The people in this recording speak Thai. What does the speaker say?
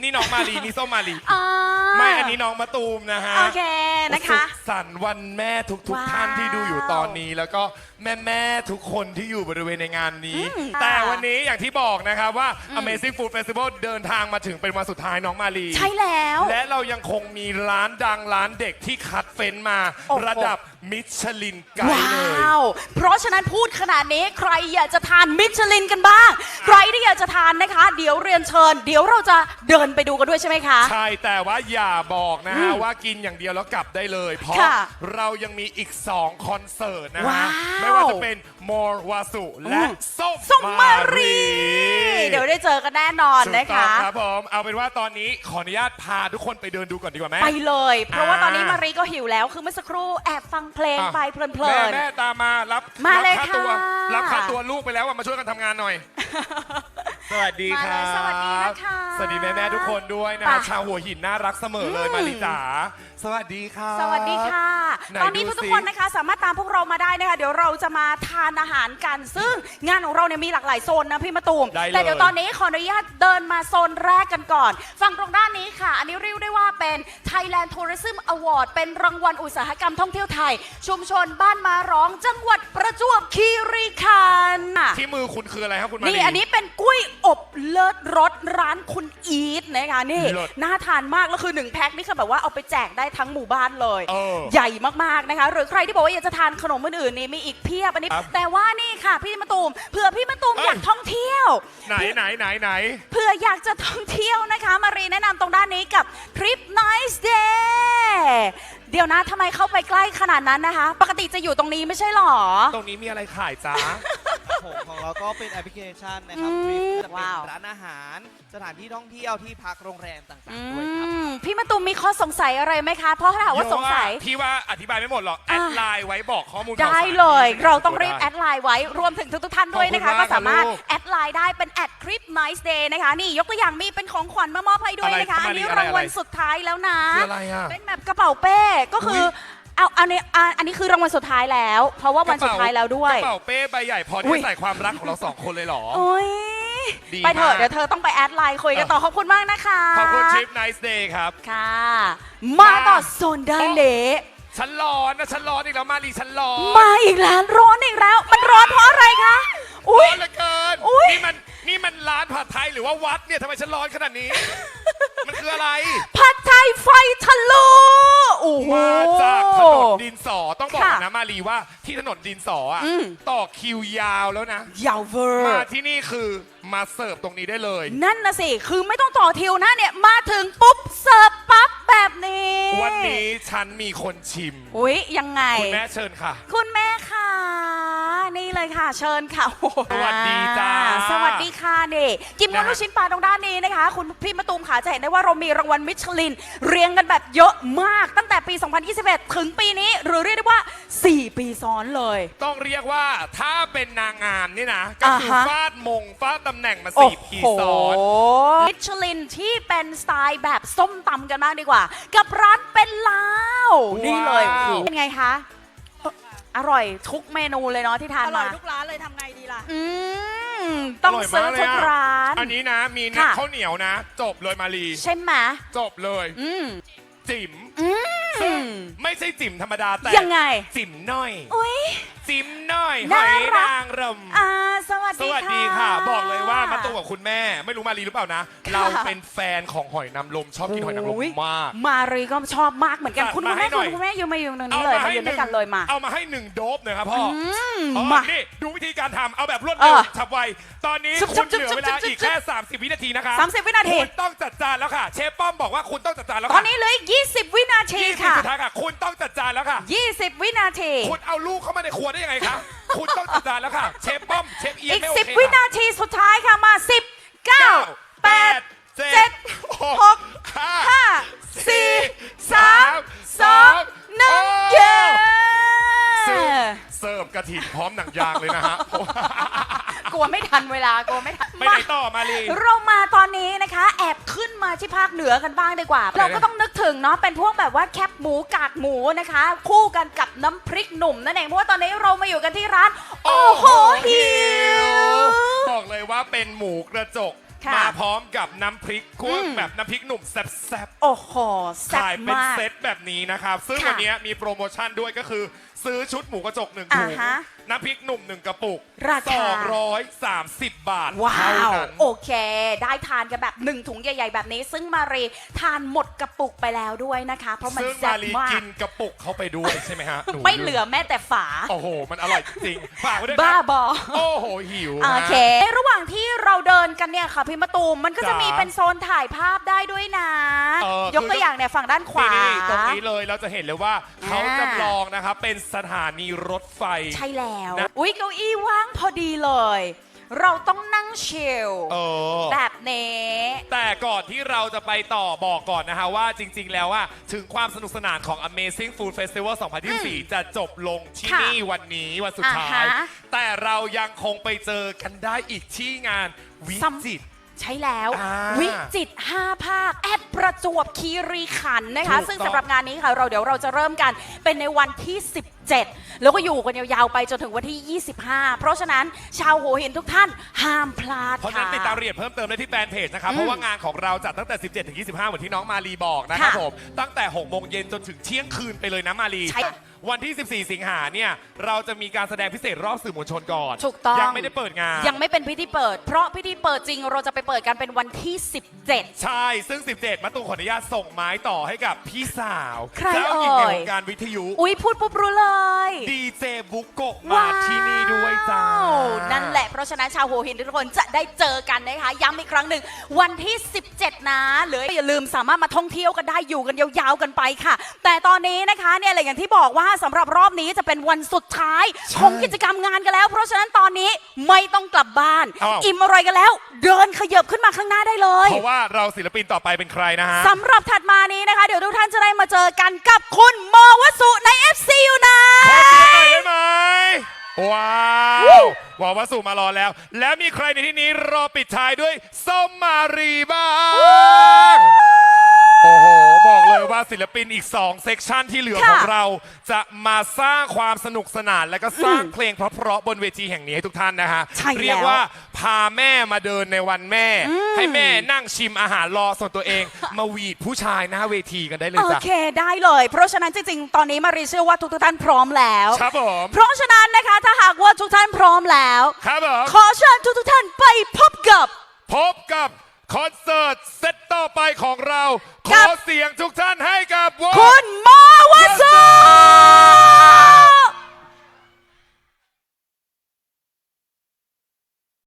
ส้มนี่น้องมารีนี่ส้มมารีอ่าไม่อันนี้น้องมะตูมนะฮะโอเคนะคะ สุขสันต์วันแม่ทุกทุกว้าวท่านที่ดูอยู่ตอนนี้แล้วก็แม่แม่ๆทุกคนที่อยู่บริเวณในงานนี้ อืมแต่วันนี้อย่างที่บอกนะครับว่า Amazing Food Festival เดินทางมาถึงเป็นวันสุดท้ายน้องมารีใช่แล้วและเรายังคงมีร้านดังร้านเด็กที่คัดเฟ้นมา โอ้โห ระดับมิชลินไกว้ด์เลยาวเพราะฉะนั้นพูดขนาดนี้ใครอยากจะทานมิชลินกันบ้าง ใครที่อยากจะทานนะคะ เดี๋ยวเรียนเชิญ เดี๋ยวเราจะเดินไปดูกันด้วยใช่ไหมคะ ใช่ แต่ว่าอย่าบอกนะฮะอืมว่ากินอย่างเดียวแล้วกลับได้เลย เพราะค่ะเรายังมีอีก 2 คอนเสิร์ตนะว้าฮะ ว ไม่ว่าจะเป็นมอร์วาสุและอืมส้มส้มมารีรี เดี๋ยวได้เจอกันแน่นอนถูกนะต้องคะครับผมเอาเป็นว่าตอนนี้ขออนุญาตพาทุกคนไปเดินดูก่อนดีกว่าไหมไปเลย เพราะว่าอ่าตอนนี้มารีก็หิวแล้ว คือเมื่อสักครู่แอบฟังเพลงอะไปเพลินแม่แม่ตามมารับมาเลยรับค่าตัวค่ะ รับค่าตัวลูกไปแล้วอะมาช่วยกันทำงานหน่อย สวัสดีมาคเลรัยบสวัสดีนะคะสวัสดีแม่แม่ๆทุกคนด้วยนะไป ชาวหัวหินน่ารักเสมอเลยอืมมาริจ๋าสวัสดีค่ะๆสวัสดีค่ะ ไหนตอนนี้ดูทุกสิๆคนนะคะสามารถตามพวกเรามาได้นะคะ เดี๋ยวเราจะมาทานอาหารกัน ซึ่งงานของเราเนี่ยมีหลากหลายโซนนะพี่มะตูม ได้เลยแต่เดี๋ยวตอนนี้ขออนุญาตเดินมาโซนแรกกันก่อน ฝั่งตรงด้านนี้ค่ะ อันนี้เรียกได้ว่าเป็น Thailand Tourism Award เป็นรางวัลอุตสาหกรรมท่องเที่ยวไทย ชุมชนบ้านมาร้องจังหวัดประจวบคีรีขันธ์ที่มือคุณคืออะไรครับคุณมารีนี่ อันนี้เป็นกุ้ยอบเลิศรสร้านคุณอีทนะคะนี่เลิศน่าทานมากแล้วคือหนึ่งแพ็คนี่คือแบบว่าเอาไปแจกได้ทั้งหมู่บ้านเลย เออใหญ่มากๆนะคะ หรือใครที่บอกว่าอยากจะทานขนมอื่นๆนี่มีอีกเพียบอันนี้ ครับแต่ว่านี่ค่ะพี่มะตูมเผื่อพี่มะตูมเอ้ย อยากท่องเที่ยว ไหนไหนไหนไหน เผื่ออยากจะท่องเที่ยวนะคะ มารีแนะนำตรงด้านนี้กับทริป Nice Day เดี๋ยวนะทำไมเข้าไปใกล้ขนาดนั้นนะคะ ปกติจะอยู่ตรงนี้ไม่ใช่หรอ ตรงนี้มีอะไรขายจ้า ผมของเราก็เป็นแอปพลิเคชันนะครับอืมทริปจะเป็นว้าว ร้านอาหาร สถานที่ท่องเที่ยวที่พักโรงแรมต่างอืๆด้วยครับมพี่มะตูมมีข้อสงสัยอะไรไหมคะ เพราะถ้าหากว่าสงสัยเอะพี่ว่าอธิบายไม่หมดหรอก แอดไลน์ไว้บอกข้อมูลข่าวได้สารเลยที่เราต้องรีบได้แอดไลน์ไว้ รวมถึงทุกๆท่านด้วยนะคะ ขอบคุณมากก็สามารถครับลูกแอดไลน์ได้เป็นแอดคลิป Nice Day นะคะ นี่ยกตัวอย่างมีเป็นของขวัญมามอบให้ด้วยอะไรนะคะทำไมอันนี้อะไรรางวัลอะไร สุดท้ายแล้วนะ คืออะไรอะ เป็นแบบกระเป๋าเป้ก็คืออย เอาอันนี้อะอันนี้คือรางวัลสุดท้ายแล้ว เพราะว่าวันสุดท้ายแล้วด้วย กระเป๋าเป้ใบใหญ่พออุ๊ที่ย ใส่ความรักของเราสองคนเลยเหรอ โอ้ยดีไปเถอะมาก เดี๋ยวเธอต้องไปแอดไลน์คุยกันต่อขอบคุณมากนะคะขอบคุณทริป Nice Day ครับ ค่ะ มาต่อโซนด้านเละฉันร้อนนะฉันร้อนอีกแล้วมารีฉันร้อนมาอีกแล้วร้อนอีกแล้ว มันร้อนเพราะอะไรคะอุ้ร้ย อนเหลือเกิน อุ๊ย นี่มันนี่มันร้านผัดไทยหรือว่าวัดเนี่ยทำไมฉันร้อนขนาดนี้ มันคืออะไร ผัดไทยไฟทะลุโอ้โหมา บอกค่ะนะมารีว่าที่ถนนดินสออะอืม ต่อคิวยาวแล้วนะ ยาวเวอมาร์ที่นี่คือมาเสิร์ฟตรงนี้ได้เลย นั่นนะสิ คือไม่ต้องต่อทิวนะเนี่ย มาถึงปุ๊บ เสิร์ฟปั๊บแบบนี้วันนี้ฉันมีคนชิม อุ้ยยังไง คุณแม่เชิญค่ะ คุณแม่ค่ะ นี่เลยค่ะ เชิญค่ะโอ้โหสวัสดีจ้าสวัสดีค่ะนี่กิมมอนนะฮะลูกชิ้นปลาตรงด้านนี้นะคะ คุณพี่มะตูมขาจะเห็นได้ว่าเรามีรางวัลมิชลิน เรียงกันแบบเยอะมากตั้งแต่ปี 2021 ถึงปีนี้ หรือเรียกได้ว่า 4 ปีซ้อนเลย ต้องเรียกว่าถ้าเป็นนางงามนี่นะ ก็คืออ่าฮะ ฟาดมงฟาดตำแหน่งมาโอ้สี่ปีโหซ้อนมิชลินที่เป็นสไตล์แบบส้มตำกันมากดีกว่า กับร้านเป็นลาว นี่เลยโอ้โหเป็นไงคะ อร่อยทุกเมนูเลยเนาะที่ทานอร่อมายทุกร้านเลยทำไงดีล่ะ อืมต้องร่ยซื้อมากเลยทุกอะร้าน อันนี้นะมีค่ะ ข้าวเหนียวนะ จบเลยมารี ใช่ไหมจบเลย อืม จิ๋ม อืม ไม่ใช่จิ๋มธรรมดาแต่ยังไง จิ๋มน้อย อุ้ย จิ๋มน้อยหน่าอยรัก นางรมอ่าสวัสสดี วัสดีค่ะ บอกเลยว่ามาตัวกับคุณแม่ ไม่รู้มารีหรือเปล่านะ ค่ะ เราเป็นแฟนของหอยนางรมชอบกินหอยนางรมโอ้ยมาก มารีก็ชอบมากเหมือนกัน จัดคุณมาคุณให้แม่หน่อยคุณแม่อยู่มาอยู่ตรงนี้เลยมาอยู่ด้วยกันเลยมา เอามาให้หนึ่งโดบหน่อยครับพ่ออมอ๋อมานี่ดูวิธีการทำเอาแบบรวดเอเร็วอฉับไว ตอนนี้ชุบคุณชุบเหลือชุบเวลาชุบอีกชุบแค่ 30 วินาทีนะคะ30วินาที คุณต้องจัดจานแล้วค่ะ เชฟป้อมบอกว่าคุณต้องจัดจานแล้วตอค่ะนนี้เหลืออีก20 วินาทียี่สิบค่ะสุดท้ายค่ะ คุณต้องจัดจานแล้วค่ะ 20 วินาที คุณเอาลูกเข้ามาในครัวได้ยังไงคะ คุณต้องจัดจานแล้วค่ะ เชฟป้อม เชฟเอียนอีก ไม่โอเค10 วินาทีสุดท้ายค่ะมา 10เก้า9แปด8เจ็เจ็ดดหหกกห้าห้าสี่สามสองหนึ่งโอ้เย้ซึ่งเสิร์ฟกระถิ่นพร้อมหนังยางเลยนะฮะ กลัวไม่ทันเวลากลัวไม่ทัน ไปไหนต่อมาลี เรามาตอนนี้นะคะ แอบขึ้นมาที่ภาคเหนือกันบ้างดีกว่า เราก็ต้องนึกถึงเนาะเป็นพวกแบบว่าแคบหมูกากหมูนะคะ คู่กันกับน้ำพริกหนุ่มนั่นเองเพราะว่าตอนนี้เรามาอยู่กันที่ร้าน โอ้โหหิว บอกเลยว่าเป็นหมูกระจก ค่ะมาพร้อมกับน้ำพริกคั่วอืม แบบน้ำพริกหนุ่มแซ่บโอ้โหๆแซ่บขายเป็นมาก เซตแบบนี้นะครับ ซึ่งค่ะ วันนี้มีโปรโมชั่นด้วยก็คือ ซื้อชุดหมูกระจกหนึ่งถุงอ่าฮะ น้ำพริกหนุ่มหนึ่งกระปุกราคา230บาทว้าเท่าวนั้น โอเค ได้ทานกันแบบหนึ่งถุงใหญ่ ๆ แบบนี้ ซึ่งมารีทานหมดกระปุกไปแล้วด้วยนะคะ เพราะมันซึ่งแซ่มาบรีมากกินกระปุกเข้าไปด้วยใช่ไหมฮะนูไม่เหลือแม้แต่ฝา โอ้โห มันอร่อยจริงฝากไว้ด้วยบ้าครับบอ โอ้โห หิวโอฮะเค ระหว่างที่เราเดินกันเนี่ยค่ะพี่มะตูมมันก็จะจ๋ามีมีเป็นโซนถ่ายภาพได้ด้วยนะ เออ ยกตัวอย่างเนี่ยฝั่งด้านขวา นี่ตรงนี้เลยเราจะเห็นเลยว่าเขาอ่าจำลองนะครับเป็นสถานีรถไฟ ใช่แล้ว นะ อุ้ยเก้าอี้ว่างพอดีเลย เราต้องนั่งชิลเออ แบบนี้ แต่ก่อนที่เราจะไปต่อบอกก่อนนะฮะว่าจริง ๆ แล้วว่าถึงความสนุกสนานของ Amazing Food Festival 2024 จะจบลงที่ค่ะนี่วันนี้วันสุดท้าย อ่าฮะ แต่เรายังคงไปเจอกันได้อีกที่งานวิซ้ำจิตร ใช่แล้ว อ่าวิจิตร5ภาคแอดประจวบคีรีขันธ์นะคะ ถูกต้องซึ่งสำหรับงานนี้ค่ะ เราเดี๋ยวเราจะเริ่มกันเป็นในวันที่ 17แล้วก็อยู่กันยาวๆไปจนถึงวันที่ 25 เพราะฉะนั้นชาวหัวหินทุกท่านห้ามพลาดเพราะฉะนั้นค่ะติดตามรายละเอียดเพิ่มเติมได้ที่แฟนเพจนะครับอืมเพราะว่างานของเราจัดตั้งแต่ 17 ถึง 25 เหมือนที่น้องมารีบอกนะครับค่ะผม ตั้งแต่ 6 โมงเย็นจนถึงเที่ยงคืนไปเลยนะมารีใช่ วันที่ 14 สิงหาเนี่ยเราจะมีการแสดงพิเศษรอบสื่อมวลชนก่อนถูกต้อง ยังไม่ได้เปิดงาน ยังไม่เป็นพิธีเปิด เพราะพิธีเปิดจริงเราจะไปเปิดกันเป็นวันที่ 17 ใช่ ซึ่ง 17 มาตูมขออนุญาตส่งไม้ต่อให้กับพี่สาวใครเจ้าหญิงในเอ่ยวงการวิทยุ อุ้ยพูดปุ๊บรู้เลยดีเจบุกโกะมาที่นี่ด้วยจ้า ว้นั่นแหละเพ ราะฉะนั้นชาวหัวหินทุกคนจะได้เจอกันนะคะย้ำอีกครั้งหนึ่งวันที่ 17 นะหรืออย่าลืมสามารถมาท่องเที่ยวกันได้อยู่กันยาวๆกันไปค่ะ แต่ตอนนี้นะคะเนี่ยอะไรอย่างที่บอกว่าสำหรับรอบนี้จะเป็นวันสุดท้ายใช่ของกิจกรรมงานกันแล้ว เพราะฉะนั้นตอนนี้ไม่ต้องกลับบ้านอ้าวอิ่มอร่อยกันแล้ว เดินขยับขึ้นมาข้างหน้าได้เลยเพราะว่าเราศิลปินต่อไปเป็นใครนะฮะสำหรับถัดมานี้นะคะ เดี๋ยวทุกท่านจะได้มาเจอกันกับคุณโมวสุใน FC อยู่นะขอเสียงหน่อยได้ไหม ว้าววู้วาวาสุมารอแล้ว และมีใครในที่นี้รอปิดท้ายด้วยส้มมารีบ้าง โอ้โห บอกเลยว่าศิลปินอีก 2 เซกชันที่เหลือค่ะของเรา จะมาสร้างความสนุกสนานและก็สร้างเพลงเพราะๆบนเวทีแห่งนี้ให้ทุกท่านนะฮะใช่แล้ว เรียกว่าพาแม่มาเดินในวันแม่ ให้แม่นั่งชิมอาหารรอส่วนตัวเอง มาหวีดผู้ชายหน้าเวทีกันได้เลยโอจ้ะ เคได้เลย เพราะฉะนั้นจริงๆ ตอนนี้มารีเชื่อว่าทุกๆท่านพร้อมแล้ว ครับผม เพราะฉะนั้นนะคะถ้าหากว่าทุกท่านพร้อมแล้ว ครับผม ขอเชิญทุกๆท่านไปพบกับ พบกับคอนเสิร์ตเซตต่อไปของเราขกัอบเสียงทุกท่านให้กับวงคุณ